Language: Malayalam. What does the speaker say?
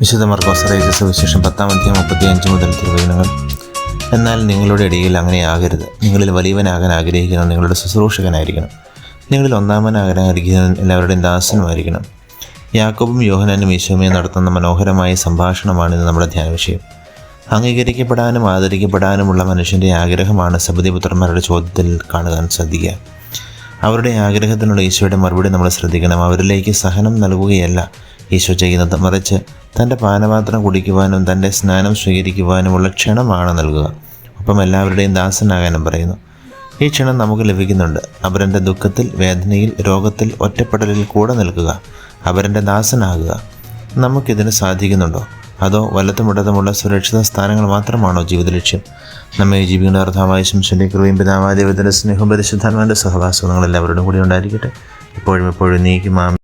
വിശുദ്ധ മർക്കോസറേജ സവിശേഷം പത്താം അധ്യായം മുപ്പത്തി അഞ്ച് മുതൽ തിരുവചനങ്ങൾ. എന്നാൽ നിങ്ങളുടെ ഇടയിൽ അങ്ങനെ ആകരുത് നിങ്ങളിൽ വലിയവനാകാൻ ആഗ്രഹിക്കുന്ന നിങ്ങളുടെ ശുശ്രൂഷകനായിരിക്കണം. നിങ്ങളിൽ ഒന്നാമനാകാൻ ആഗ്രഹിക്കുന്ന എല്ലാവരുടെയും ദാസനുമായിരിക്കണം. യാക്കോബും യോഹനാനും ഈശോമയും നടത്തുന്ന മനോഹരമായ സംഭാഷണമാണ് ഇന്ന് നമ്മുടെ ധ്യാന വിഷയം അംഗീകരിക്കപ്പെടാനും ആദരിക്കപ്പെടാനുമുള്ള മനുഷ്യന്റെ ആഗ്രഹമാണ് സബദിപുത്രന്മാരുടെ ചോദ്യത്തിൽ കാണുവാൻ ശ്രദ്ധിക്കുക. അവരുടെ ആഗ്രഹത്തിനുള്ള ഈശോയുടെ മറുപടി നമ്മൾ ശ്രദ്ധിക്കണം. അവരിലേക്ക് സഹനം നൽകുകയല്ല ഈശോ ചെയ്യുന്നത്. മറിച്ച് തന്റെ പാനപാത്രം കുടിക്കുവാനും തന്റെ സ്നാനം സ്വീകരിക്കുവാനുമുള്ള ക്ഷണമാണ് നൽകുക. ഒപ്പം എല്ലാവരുടെയും ദാസനാകാനും പറയുന്നു. ഈ ക്ഷണം നമുക്ക് ലഭിക്കുന്നുണ്ട്. അവരന്റെ ദുഃഖത്തിൽ വേദനയിൽ രോഗത്തിൽ ഒറ്റപ്പെടലിൽ കൂടെ നിൽക്കുക. അവരന്റെ ദാസനാകുക. നമുക്കിതിന് സാധിക്കുന്നുണ്ടോ? അതോ വലത്തും ഇടതുമുള്ള സുരക്ഷിത സ്ഥാനങ്ങൾ മാത്രമാണോ ജീവിത ലക്ഷ്യം? നമ്മെ ജീവിക്കുന്ന അർത്ഥമായ ശംശന്റെ കൃപയും പിതാവാദേവത്തിന്റെ സ്നേഹം പരിശുദ്ധാത്മാന്റെ സഹവാസം നിങ്ങൾ എല്ലാവരോടും കൂടി ഉണ്ടായിരിക്കട്ടെ. എപ്പോഴും എപ്പോഴും നീക്കും ആമേ